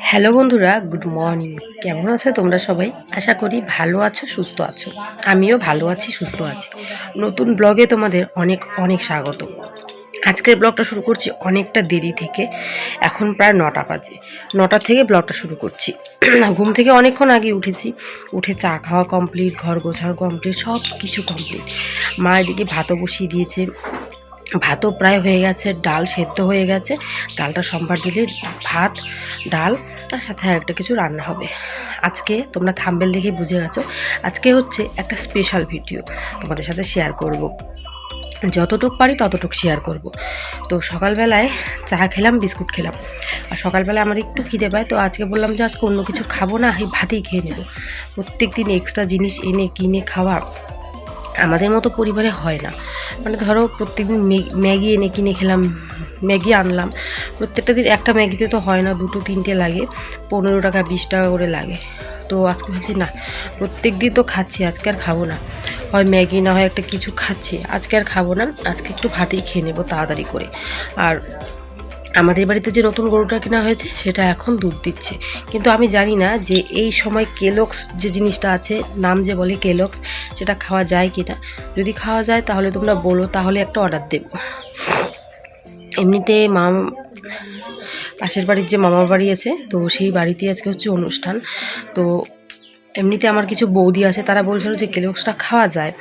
Hello বন্ধুরা, good morning. কেমন আছো তোমরা সবাই? আশা করি ভালো আছো, সুস্থ আছো। আমিও ভালো আছি, সুস্থ আছি। নতুন ব্লগে তোমাদের অনেক অনেক স্বাগত। আজকের ব্লগটা শুরু করছি অনেকটা দেরি থেকে। এখন প্রায় নটা বাজে। নটা থেকে ব্লগটা শুরু করছি। ঘুম থেকে অনেকক্ষণ আগে উঠেছি। উঠে চা খাওয়া কমপ্লিট ঘর গোছানো কমপ্লিট সব কিছু কমপ্লিট মা এদিকে ভাতও বসিয়ে দিয়েছে। ভাতও প্রায় হয়ে গেছে, ডাল সেদ্ধ হয়ে গেছে। ডালটা সম্ভার দিলে ভাত, ডাল আর সাথে আর একটা কিছু রান্না হবে। আজকে তোমরা থাম্বেল দেখে বুঝে গেছো, আজকে হচ্ছে একটা স্পেশাল ভিডিও তোমাদের সাথে শেয়ার করব। যতটুক পারি ততটুক শেয়ার করব। তো সকালবেলায় চা খেলাম, বিস্কুট খেলাম। আর সকালবেলায় আমার একটু খিদে পায়, তো আজকে বললাম যে আজকে অন্য কিছু খাব না, এই ভাতেই খেয়ে নেব। প্রত্যেক দিন এক্সট্রা জিনিস এনে, কিনে, খাওয়া আমাদের মতো পরিবারে হয় না। মানে ধরো প্রত্যেকদিন ম্যাগি এনে কিনে খেলাম, ম্যাগি আনলাম। প্রত্যেকটা দিন একটা ম্যাগিতে তো হয় না, দুটো, তিনটে লাগে, পনেরো টাকা, বিশ টাকা করে লাগে। তো আজকে ভাবছি, না, প্রত্যেক দিন তো খাচ্ছি, আজকে আর খাব না। হয় ম্যাগি না হয় একটা কিছু খাচ্ছি, আজকে আর খাব না, আজকে একটু ভাতেই খেয়ে নেব তাড়াতাড়ি করে। আর আমাদের বাড়িতে যে নতুন গরুটা কেনা হয়েছে, সেটা এখন দুধ দিচ্ছে। কিন্তু আমি জানি না যে এই সময় কেলক্স যে জিনিসটা আছে, নাম যে বলে কেলক্স, সেটা খাওয়া যায় কি না যদি খাওয়া যায়, তাহলে তোমরা বলো, তাহলে একটা অর্ডার দেব। এমনিতে মা পাশের বাড়ির যে মামার বাড়ি আছে, তো সেই বাড়িতে আজকে হচ্ছে অনুষ্ঠান। তো এমনিতে আমার কিছু বৌদি আছে, তারা বলছিল যে কেলক্সটা খাওয়া যায়।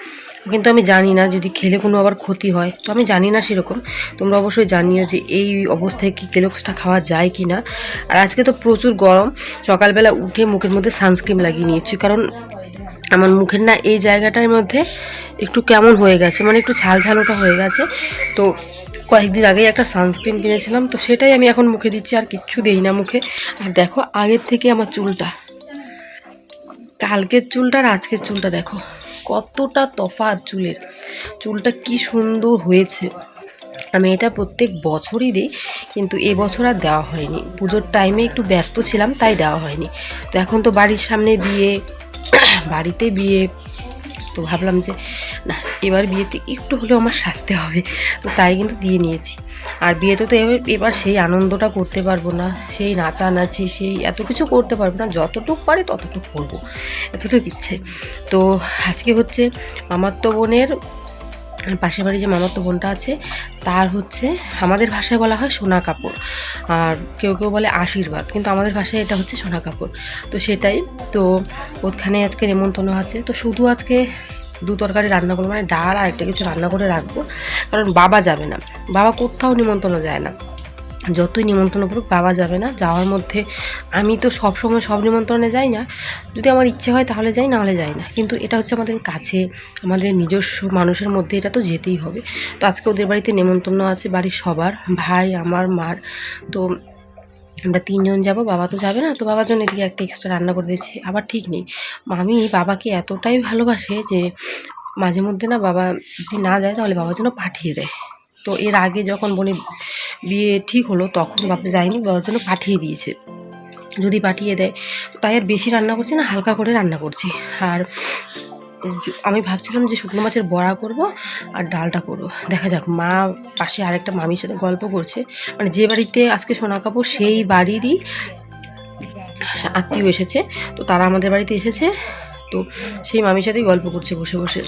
কিন্তু আমি জানি না, যদি খেলে কোনো আবার ক্ষতি হয়। তো আমি জানি না সেরকম। তোমরা অবশ্যই জানিও যে এই অবস্থায় কি কেলক্সটা খাওয়া যায় কি না। আর আজকে তো প্রচুর গরম। সকালবেলা উঠে মুখের মধ্যে সানস্ক্রিন লাগিয়ে নিয়েছি। কারণ আমার মুখের না এই জায়গাটার মধ্যে একটু কেমন হয়ে গেছে। মানে একটু ছাল ঝালোটা হয়ে গেছে। তো কয়েকদিন আগেই একটা সানস্ক্রিন কিনেছিলাম। তো সেটাই আমি এখন মুখে দিচ্ছি। আর কিচ্ছু দেই না মুখে। আর দেখো, আগের থেকে আমার চুলটা। কালকের চুলটা আর আজকের চুলটা দেখো। কতটা তফাৎ চুলের। চুলটা কি সুন্দর হয়েছে। আমি এটা প্রত্যেক বছরই দিই, কিন্তু এবছর আর দেওয়া হয়নি। পুজোর টাইমে একটু ব্যস্ত ছিলাম, তাই দেওয়া হয়নি। তো এখন তো বাড়ির সামনে বিয়ে, বাড়িতে বিয়ে তো ভাবলাম যে, না, এবার বিয়েতে একটু হলেও আমার সাজতে হবে। তো তাই কিন্তু দিয়ে নিয়েছি। আর বিয়েতে তো এবার এবার সেই আনন্দটা করতে পারব না, সেই নাচানাচি, সেই এত কিছু করতে পারব না, যতটুক পারে ততটুকু করব, এতটুকু ইচ্ছে। তো আজকে হচ্ছে আমার তো বোনের পাশের বাড়ি যে মামাতো বোনটা আছে, তার হচ্ছে আমাদের ভাষায় বলা হয় সোনা কাপড়। আর কেউ কেউ বলে আশীর্বাদ, কিন্তু আমাদের ভাষায় এটা হচ্ছে সোনা কাপড়। তো সেটাই, তো ওখানে আজকে নেমন্তন্ন আছে। তো শুধু আজকে দু তরকারি রান্না করব মানে ডাল আর একটা কিছু রান্না করে রাখব, কারণ বাবা যাবে না। বাবা কোথাও নিমন্ত্রণ যায় না। যতই নিমন্ত্রণ করুক বাবা যাবে না। যাওয়ার মধ্যে আমি তো সব সময় সব নিমন্ত্রণে যাই না। যদি আমার ইচ্ছে হয় তাহলে যাই নাহলে যাই না। কিন্তু এটা হচ্ছে আমাদের কাছে, আমাদের নিজস্ব মানুষের মধ্যে এটা তো যেতেই হবে। তো আজকে ওদের বাড়িতে নেমন্তন্ন আছে বাড়ির সবার, ভাই, আমার মার। তো আমরা তিনজন যাব, বাবা তো যাবে না। তো বাবার জন্য এদিকে একটা এক্সট্রা রান্না করে দিয়েছি। আবার ঠিক নেই। আমি বাবাকে এতটাই ভালোবাসে যে মাঝে মধ্যে না বাবা যদি না যায় তাহলে বাবার জন্য পাঠিয়ে দেয়। তো এর আগে যখন বোনের বিয়ে ঠিক হলো, তখন বাপে যায়নি, বাবার জন্য পাঠিয়ে দিয়েছে। যদি পাঠিয়ে দেয় তাই আর বেশি রান্না করছি না, হালকা করে রান্না করছি। আর আমি ভাবছিলাম যে শুকনো মাছের বড়া করব আর ডালটা করব। দেখা যাক, মা পাশে আরেকটা মামির সাথে গল্প করছে। মানে যে বাড়িতে আজকে সোনা কাপড়, সেই বাড়িরই আত্মীয় এসেছে। তো তারা আমাদের বাড়িতে এসেছে। তো সেই মামির সাথেই গল্প করছে বসে বসে।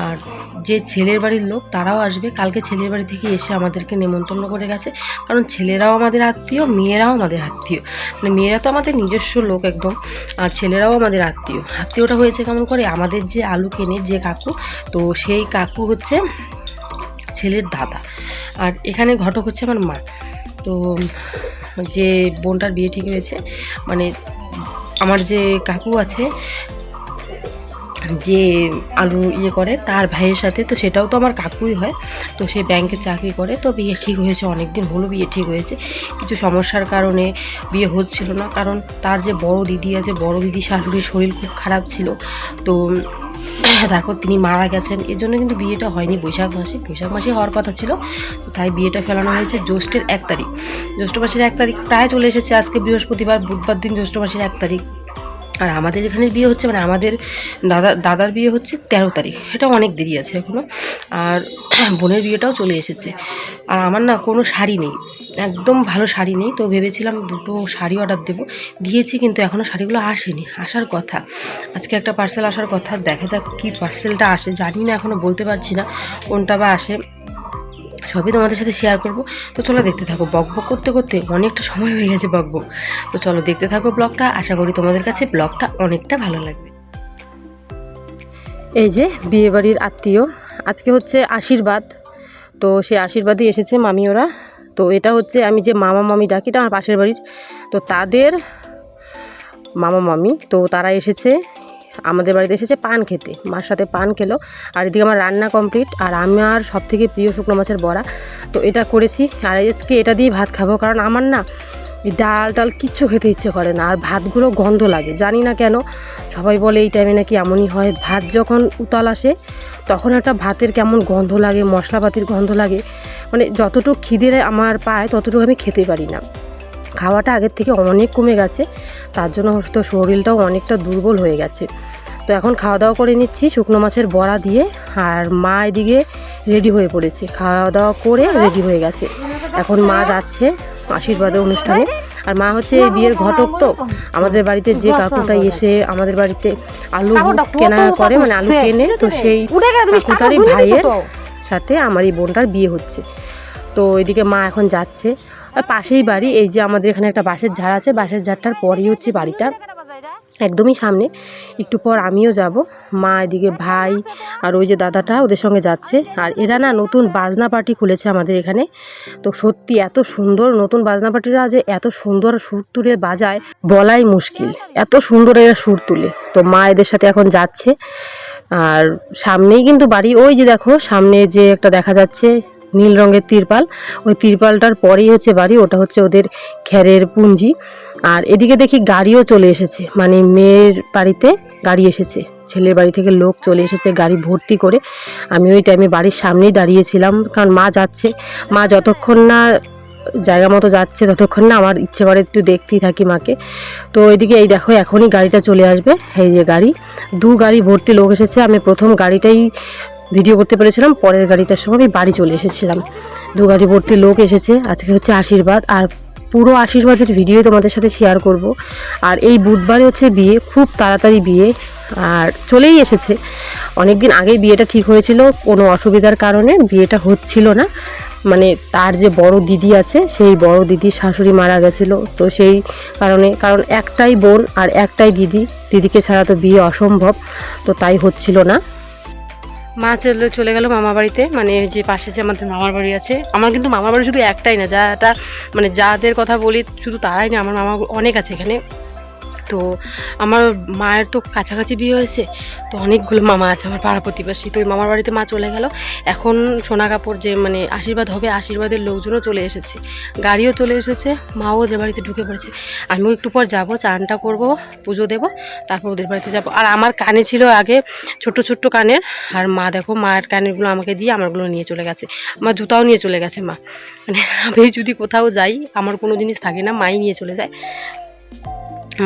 আর যে ছেলের বাড়ির লোক, তারাও আসবে। কালকে ছেলের বাড়ি থেকে এসে আমাদেরকে নেমন্তন্ন করে গেছে। কারণ ছেলেরাও আমাদের আত্মীয়, মেয়েরাও আমাদের আত্মীয়। মানে মেয়েরা তো আমাদের নিজস্ব লোক একদম, আর ছেলেরাও আমাদের আত্মীয়। আত্মীয়টা হয়েছে কেমন করে? আমাদের যে আলু কেনে যে কাকু, তো সেই কাকু হচ্ছে ছেলের দাদা। আর এখানে ঘটক হচ্ছে আমার মা। তো যে বোনটার বিয়ে ঠিক হয়েছে মানে আমার যে কাকু আছে যে আলু ইয়ে করে, তার ভাইয়ের সাথে, তো সেটাও তো আমার কাকুই হয়। তো সে ব্যাংকে চাকরি করে, তো বিয়ে ঠিক হয়েছে অনেক দিন হলো বিয়ে ঠিক হয়েছে। কিছু সমস্যার কারণে বিয়ে হচ্ছিল না, কারণ তার যে বড় দিদি আছে, বড় দিদি শাশুড়ির শরীর খুব খারাপ ছিল। তো তারপর তিনি মারা গেছেন, এর জন্য কিন্তু বিয়েটা হয়নি বৈশাখ মাসে। বৈশাখ মাসে হওয়ার কথা ছিল, তো তাই বিয়েটা ফেলানো হয়েছে জ্যৈষ্ঠের এক তারিখ। জ্যৈষ্ঠ মাসের এক তারিখ প্রায় চলে এসেছে, আজকে বৃহস্পতিবার, বুধবার দিন জ্যৈষ্ঠ মাসের এক তারিখ। আর আমাদের এখানের বিয়ে হচ্ছে মানে আমাদের দাদা, দাদার বিয়ে হচ্ছে তেরো তারিখ। এটা অনেক দেরি আছে এখনও আর বোনের বিয়েটাও চলে এসেছে। আর আমার না কোনো শাড়ি নেই। একদম ভালো শাড়ি নেই। তো ভেবেছিলাম দুটো শাড়ি অর্ডার দেবো। দিয়েছি কিন্তু এখনও শাড়িগুলো আসেনি। আসার কথা। আজকে একটা পার্সেল আসার কথা। দেখা যাক কী পার্সেলটা আসে। জানি না এখনও বলতে পারছি না। কোনটা বা আসে। সবই তোমাদের সাথে শেয়ার করব। তো চলো দেখতে থাকো, বক বক করতে করতে অনেকটা সময় হয়ে গেছে বক বক। তো চলো দেখতে থাকো ব্লগটা, আশা করি তোমাদের কাছে ব্লগটা অনেকটা ভালো লাগবে। এই যে বিয়েবাড়ির আত্মীয়, আজকে হচ্ছে আশীর্বাদ। তো সে আশীর্বাদই এসেছে মামি ওরা। তো এটা হচ্ছে আমি যে মামা মামি ডাকি, এটা আমার পাশের বাড়ির। তো তাদের মামা মামি, তো তারা এসেছে আমাদের বাড়িতে এসেছে পান খেতে। মার সাথে পান খেলো। আর এদিকে আমার রান্না কমপ্লিট আর আমার সব থেকে প্রিয় শুকনো মাছের বড়া। তো এটা করেছি। আর আজকে এটা দিয়ে ভাত খাব। কারণ আমার না ডাল টাল কিচ্ছু খেতে ইচ্ছে করে না। আর ভাতগুলো গন্ধ লাগে। জানি না কেন। সবাই বলে এই টাইমে নাকি এমনই হয়। ভাত যখন উতাল আসে, তখন একটা ভাতের কেমন গন্ধ লাগে, মশলাপাতির গন্ধ লাগে। মানে যতটুকু খিদে আমার পায়, ততটুকু আমি খেতে পারি না। খাওয়াটা আগের থেকে অনেক কমে গেছে তার জন্য হয়তো শরীরটাও অনেকটা দুর্বল হয়ে গেছে। তো এখন খাওয়া দাওয়া করে নিচ্ছি শুকনো মাছের বড়া দিয়ে আর মা এদিকে রেডি হয়ে পড়েছে। খাওয়া দাওয়া করে রেডি হয়ে গেছে। এখন মা যাচ্ছে আশীর্বাদের অনুষ্ঠানে। আর মা হচ্ছে বিয়ের ঘটক তো। আমাদের বাড়িতে যে কাকুটা এসে আমাদের বাড়িতে আলু কেনা করে মানে আলু কেনে তো সেই কাকুটারই ভাইয়ের সাথে আমার এই বোনটার বিয়ে হচ্ছে। তো এদিকে মা এখন যাচ্ছে। পাশেই বাড়ি, এই যে আমাদের এখানে একটা বাঁশের ঝাড় আছে, বাঁশের ঝাড়টার পরই হচ্ছে বাড়িটা। একদমই সামনে। একটু পর আমিও যাব। মা এদিকে ভাই আর ওই যে দাদাটা ওদের সঙ্গে যাচ্ছে। আর এরা না নতুন বাজনা পার্টি খুলেছে আমাদের এখানে। তো সত্যি এত সুন্দর নতুন বাজনা পার্টিরা যে এত সুন্দর সুর তুলে বাজায়, বলাই মুশকিল। এত সুন্দর এরা সুর তুলে। তো মা এদের সাথে এখন যাচ্ছে। আর সামনেই কিন্তু বাড়ি, ওই যে দেখো, সামনে যে একটা দেখা যাচ্ছে নীল রঙের তিরপাল। ওই তিরপালটার পরেই হচ্ছে বাড়ি, ওটা হচ্ছে ওদের খ্যারের পুঞ্জি আর এদিকে দেখি গাড়িও চলে এসেছে। মানে মেয়ের বাড়িতে গাড়ি এসেছে, ছেলের বাড়ি থেকে লোক চলে এসেছে গাড়ি ভর্তি করে। আমি ওই টাইমে বাড়ির সামনেই দাঁড়িয়েছিলাম, কারণ মা যাচ্ছে। মা যতক্ষণ না জায়গা মতো যাচ্ছে, ততক্ষণ না আমার ইচ্ছে করে একটু দেখতেই থাকি মাকে। তো এদিকে এই দেখো, এখনই গাড়িটা চলে আসবে, এই যে গাড়ি। দু গাড়ি ভর্তি লোক এসেছে। আমি প্রথম গাড়িটাই ভিডিও করতে পেরেছিলাম, পরের গাড়িটার সময় আমি বাড়ি চলে এসেছিলাম। দু গাড়ি ভর্তি লোক এসেছে, আজকে হচ্ছে আশীর্বাদ। আর পুরো আশীর্বাদের ভিডিও তোমাদের সাথে শেয়ার করব। আর এই বুধবারে হচ্ছে বিয়ে, খুব তাড়াতাড়ি বিয়ে, আর চলেই এসেছে। অনেক দিন আগেই বিয়েটা ঠিক হয়েছিল, কোনো অসুবিধার কারণে বিয়েটা হচ্ছিল না। মানে তার যে বড় দিদি আছে, সেই বড় দিদির শাশুড়ি মারা গেছিল। তো সেই কারণে, কারণ একটাই বোন আর একটাই দিদি। দিদিকে ছাড়া তো বিয়ে অসম্ভব, তো তাই হচ্ছিল না। মা চলে চলে গেল মামা বাড়িতে। মানে যে পাশে যে আমাদের মামার বাড়ি আছে। আমার কিন্তু মামার বাড়ি শুধু একটাই না, যাটা মানে যাদের কথা বলি, শুধু তারাই না, আমার মামা অনেক আছে এখানে। তো আমার মায়ের তো কাছাকাছি বিয়ে হয়েছে, তো অনেকগুলো মামা আছে আমার পাড়া প্রতিবেশী। তো ওই মামার বাড়িতে মা চলে গেল। এখন সোনা কাপড় যে মানে আশীর্বাদ হবে, আশীর্বাদের লোকজনও চলে এসেছে। গাড়িও চলে এসেছে, মাও ওদের বাড়িতে ঢুকে পড়েছে। আমিও একটু পর যাব, চানটা করব, পুজো দেব, তারপর ওদের বাড়িতে যাব। আর আমার কানে ছিল আগে ছোট ছোট্ট কানের, আর মা দেখো, মায়ের কানেরগুলো আমাকে দিয়ে আমারগুলো নিয়ে চলে গেছে। আমার জুতাও নিয়ে চলে গেছে মা। মানে আমি যদি কোথাও যাই, আমার কোনো জিনিস থাকে না, মাই নিয়ে চলে যায়।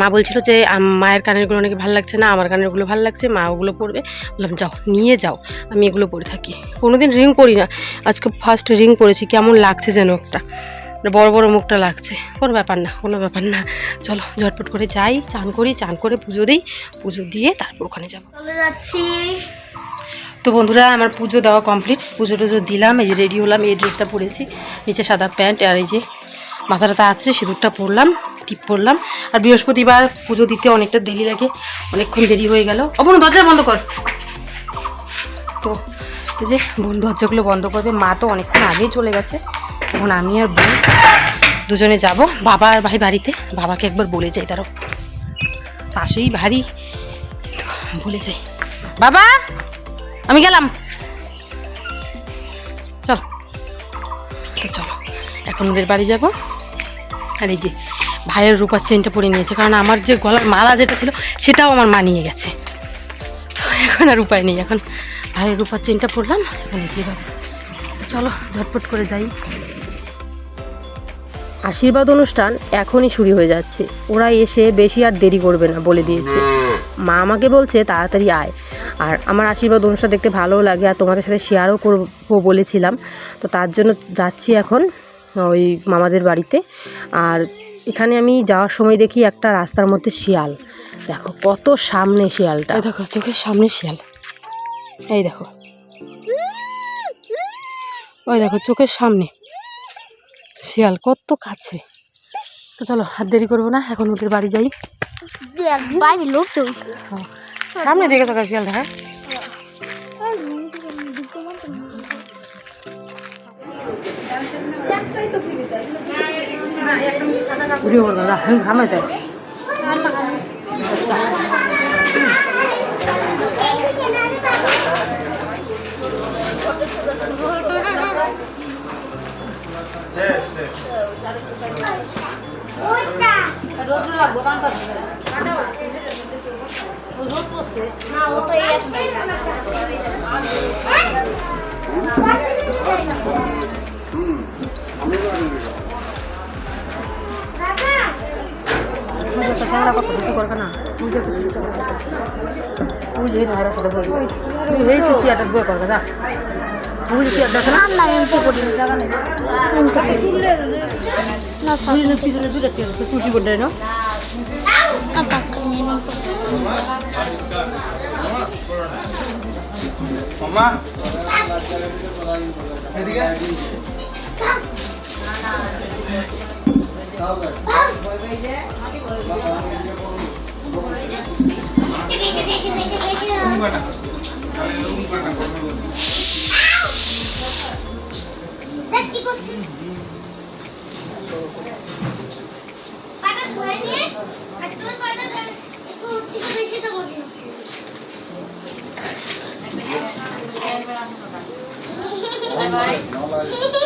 মা বলছিল যে মায়ের কানেরগুলো নাকি ভালো লাগছে না আমার কানেরগুলো ভালো লাগছে মা ওগুলো পরবে। বললাম যাও নিয়ে যাও আমি এগুলো পরে থাকি। কোনোদিন রিং পরি না আজকে ফার্স্ট রিং পরেছি কেমন লাগছে যেন একটা। মানে বড় বড় মুখটা লাগছে কোনো ব্যাপার না কোনো ব্যাপার না। চলো ঝটপট করে যাই চান করি চান করে পুজো দিই পুজো দিয়ে তারপর ওখানে যাব। চলে যাচ্ছি। তো বন্ধুরা আমার পুজো দেওয়া কমপ্লিট পুজো টুজো দিলাম এই যে রেডি হলাম এই ড্রেসটা পরেছি নিচে সাদা প্যান্ট আর এই যে মাথাটাতে আছে সিঁদুরটা পরলাম, টিপ পরলাম। আর বৃহস্পতিবার পুজো দিতে অনেকটা দেরি লাগে, অনেকক্ষণ দেরি হয়ে গেল। অবন দরজা বন্ধ কর। তো, এই যে বোন দরজাগুলো বন্ধ করবে, মা তো অনেকক্ষণ আগেই চলে গেছে। এখন আমি আর বোন দুজনে যাব, বাবা আর ভাই বাড়িতে। বাবাকে একবার বলে যাই, তারও পাশেই ভারী বলে যাই। বাবা, আমি গেলাম। চল। তো চলো, এখন ওদের বাড়ি যাব। আর এই যে ভাইয়ের রূপার চেনটা পরে নিয়েছে, কারণ আমার যে গলার মালা যেটা ছিল সেটাও আমার মা নিয়ে গেছে। তো এখন আর উপায় নেই, এখন ভাইয়ের রূপার চেনটা পরলাম, এখন এই যে এভাবে। তো চলো, ঝটপট করে যাই। আশীর্বাদ অনুষ্ঠান এখনই শুরু হয়ে যাচ্ছে। ওরা এসে বেশি আর দেরি করবে না বলে দিয়েছে। মা আমাকে বলছে, তাড়াতাড়ি আয়। আর আমার আশীর্বাদ অনুষ্ঠান দেখতে ভালোও লাগে, আর তোমাদের সাথে শেয়ারও করব বলেছিলাম। তো তার জন্য যাচ্ছি এখন। ওই মামাদের বাড়িতে। আর এখানে আমি যাওয়ার সময় দেখি একটা রাস্তার মধ্যে শিয়াল। দেখো কত সামনে শিয়ালটা। এই দেখো চোখের সামনে শিয়াল। এই দেখো। ওই দেখো চোখের সামনে। শিয়াল কত কাছে। তো চলো হাত দেরি করব না এখন ওদের বাড়ি যাই। লোক চলছে সামনে দিকে থাকা শিয়াল দেখা ভিডিও করব না সামনে দেয় না ও তো এই চ্যাংরা কত কিছু করবে না বুঝে তো কিছু বুঝে না সাথে বলব তুই এই তো চেয়ারটা বই করবে যা বুঝে চেয়ারটা না না এমপি করি না বুঝে পিছনে দুটো চেয়ার তুই কি না নিয়ে নাও। মামা এদিকে দেখ কি একটু থেকে বেশি তো করবি না। আপু আপনি এদিকে আপু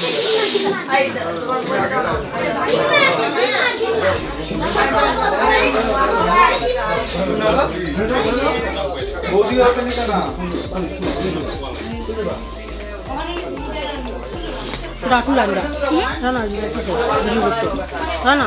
মা বৌদি হবে না রাখুন। রানা না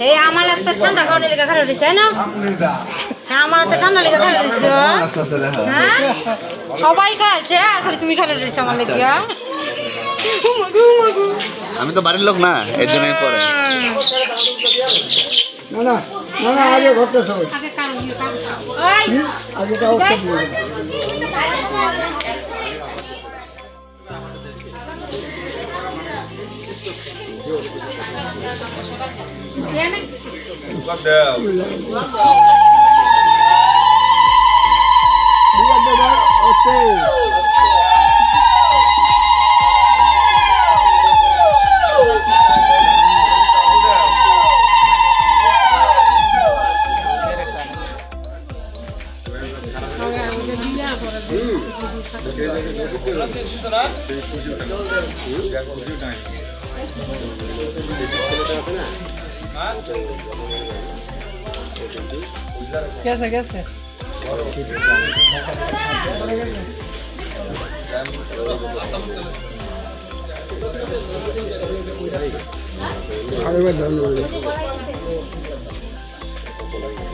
এই আমার ঠান্ডা খাওয়ার লেগে খারাপ দিছে না? হ্যাঁ আমার ঠান্ডা লেগে খারাপ দিছ হ্যাঁ? সবাই খাচ্ছে আর খালি তুমি খারাপ দিচ্ছ আমার লেগে আমি তো বাড়ির লোক না এর জন্যই পরে। গেছে গেছে আরেকবার ধন্যবাদ আচ্ছা ইয়ে বার অভ্যেস হলো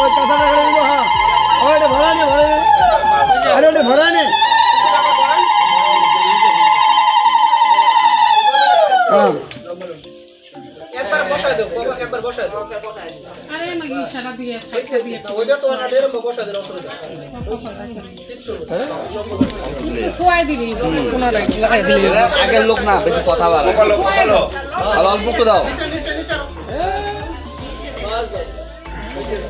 ওই কথাটা করে দিব হ্যাঁ। ওইটা ভরা নে ভরা নে। আরে ওটা ভরা নে। হ্যাঁ। একবার বসায় দাও বাবা একবার বসায় দাও। আরে মাগি ইশারা দিয়ে সাইডটা দিয়ে ওইটা তো না এরকম বসায় দাও অসুবিধা শোয়াই দিবি। এরা আগের লোক না বেশি কথা আর অল্প দাও। শেষ না খালি বাবা দিয়ে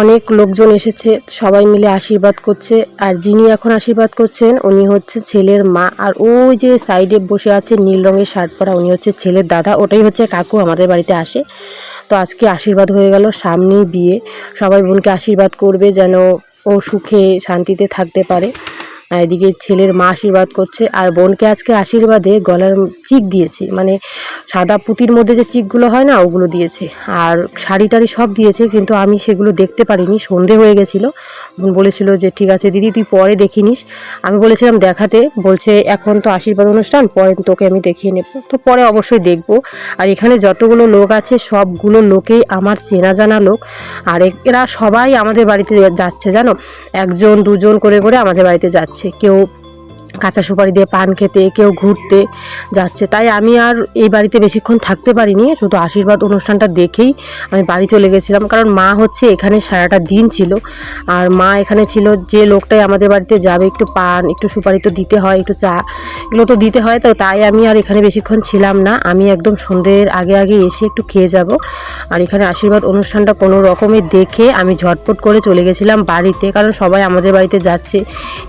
অনেক লোকজন এসেছে, সবাই মিলে আশীর্বাদ করছে, আর যিনি এখন আশীর্বাদ করছেন, উনি হচ্ছে ছেলের মা, আর ওই যে সাইডে বসে আছে নীল রঙের শার্ট পরা, উনি হচ্ছে ছেলের দাদা, ওটাই হচ্ছে কাকু আমাদের বাড়িতে আসে। তো আজকে আশীর্বাদ হয়ে গেল, সামনেই বিয়ে, সবাই বোনকে আশীর্বাদ করবে যেন ও সুখে শান্তিতে থাকতে পারে। এদিকে ছেলের মা আশীর্বাদ করছে, আর বোনকে আজকে আশীর্বাদে গলার চিক দিয়েছে মানে সাদা পুঁতির মধ্যে যে চিকগুলো হয় না, ওগুলো দিয়েছে। আর শাড়ি টাড়ি সব দিয়েছে, কিন্তু আমি সেগুলো দেখতে পারিনি, সন্ধে হয়ে গেছিল। বোন বলেছিল যে, ঠিক আছে দিদি, তুই পরে দেখিনিস। আমি বলেছিলাম, দেখাতে। বলছে, এখন তো আশীর্বাদ অনুষ্ঠান, পরে তোকে আমি দেখিয়ে নেব। তো পরে অবশ্যই দেখব। আর এখানে যতগুলো লোক আছে, সবগুলো লোকেই আমার চেনা জানা লোক। আর এরা সবাই আমাদের বাড়িতে যাচ্ছে, জানো? একজন, দুজন করে করে আমাদের বাড়িতে যাচ্ছে। কেউ কাঁচা সুপারি দিয়ে পান খেতে, কেউ ঘুরতে যাচ্ছে। তাই আমি আর এই বাড়িতে বেশিক্ষণ থাকতে পারিনি। শুধু আশীর্বাদ অনুষ্ঠানটা দেখেই আমি বাড়ি চলে গেছিলাম। কারণ মা হচ্ছে এখানে সারাটা দিন ছিল। আর মা এখানে ছিল যে লোকটাই আমাদের বাড়িতে যাবে, একটু পান, একটু সুপারি তো দিতে হয়, একটু চা এগুলো তো দিতে হয়। তো তাই আমি আর এখানে বেশিক্ষণ ছিলাম না। আমি একদম সন্ধ্যের আগে আগে এসে একটু খেয়ে যাব। আর এখানে আশীর্বাদ অনুষ্ঠানটা কোনো রকমে দেখে আমি ঝটপট করে চলে গেছিলাম বাড়িতে। কারণ সবাই আমাদের বাড়িতে যাচ্ছে।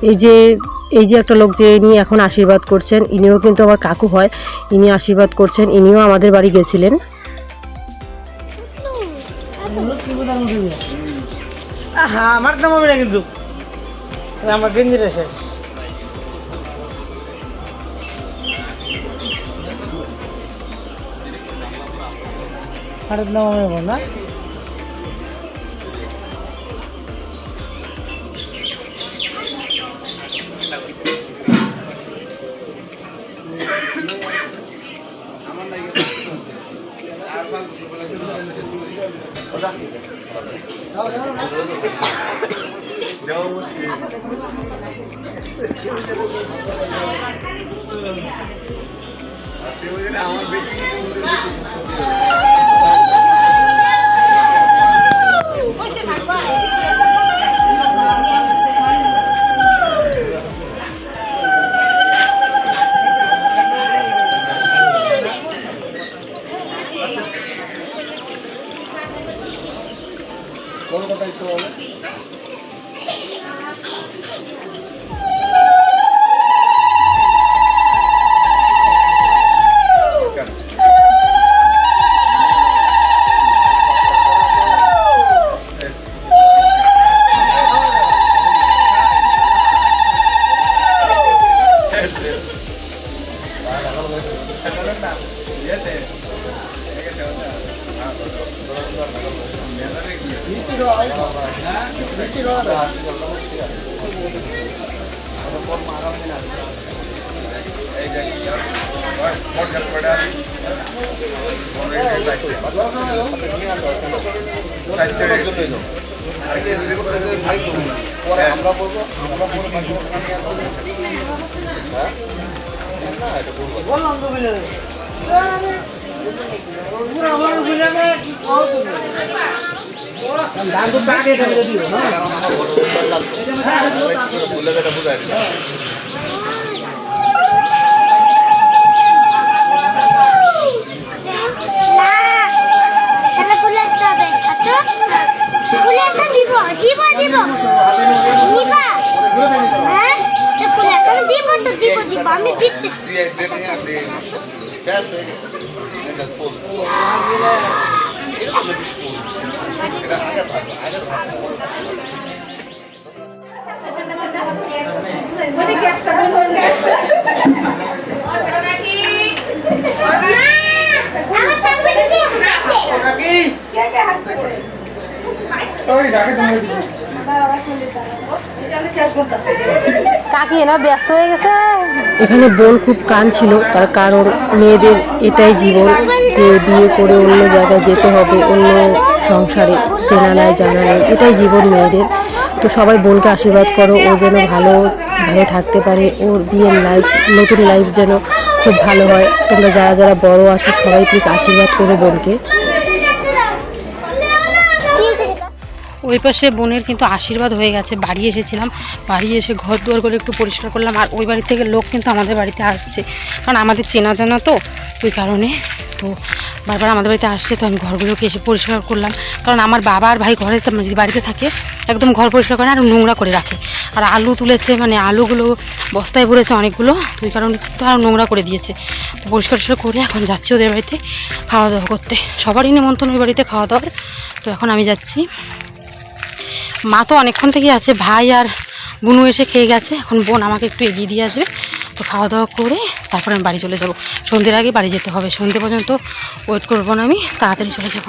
এই যে এই যে একটা লোক যে ইনি এখন আশীর্বাদ করছেন, ইনিও কিন্তু আমার কাকু হয়, ইনি আশীর্বাদ করছেন, ইনিও আমাদের বাড়ি গেছিলেন। আমার নাম হবে না না। আমার বেশি ধান তো টাকে দিও হবে আচ্ছা? দিব দিব দিব। দিব দিব আমি দিতেছি না আমার থাকবে দিদি হাসে কাকি এনে ব্যস্ত হয়ে গেছে। এখানে বোন খুব কান ছিল তার কারণ মেয়েদের এটাই জীবন, যে বিয়ে করে অন্য জায়গায় যেতে হবে, অন্য সংসারে, চেনা নাই, জানা নেই, এটাই জীবন মেয়েদের। তো সবাই বোনকে আশীর্বাদ করো, ও যেন ভালো ভালো থাকতে পারে, ওর বিয়ের লাইফ নতুন লাইফ যেন খুব ভালো হয়। তোমরা যারা যারা বড় আছো, সবাই প্লিজ আশীর্বাদ করো বোনকে। ওই পাশে বোনের কিন্তু আশীর্বাদ হয়ে গেছে। বাড়ি এসেছিলাম, বাড়ি এসে ঘর দুয়ার করে একটু পরিষ্কার করলাম আর ওই বাড়ি থেকে লোক কিন্তু আমাদের বাড়িতে আসছে। কারণ আমাদের চেনা জানা তো, ওই কারণে তো বারবার আমাদের বাড়িতে আসছে, তো আমি ঘরগুলোকে এসে পরিষ্কার করলাম। কারণ আমার বাবা আর ভাই ঘরে যদি বাড়িতে থাকে, একদম ঘর পরিষ্কার করে আর নোংরা করে রাখে। আর আলু তুলেছে মানে আলুগুলো বস্তায় ভরেছে অনেকগুলো, তো ওই কারণে তো আর নোংরা করে দিয়েছে। তো পরিষ্কার টরিষ্কার করে এখন যাচ্ছি ওদের বাড়িতে খাওয়া দাওয়া করতে। সবারই নিমন্ত্রণ ওই বাড়িতে খাওয়া দাওয়ার। তো এখন আমি যাচ্ছি। মা তো অনেকক্ষণ থেকেই আছে, ভাই আর বুনু এসে খেয়ে গেছে। এখন বোন আমাকে একটু এগিয়ে দিয়ে আসবে। তো খাওয়া দাওয়া করে তারপরে আমি বাড়ি চলে যাব। সন্ধ্যের আগে বাড়ি যেতে হবে। সন্ধ্যে পর্যন্ত ওয়েট করব না আমি, তাড়াতাড়ি চলে যাব।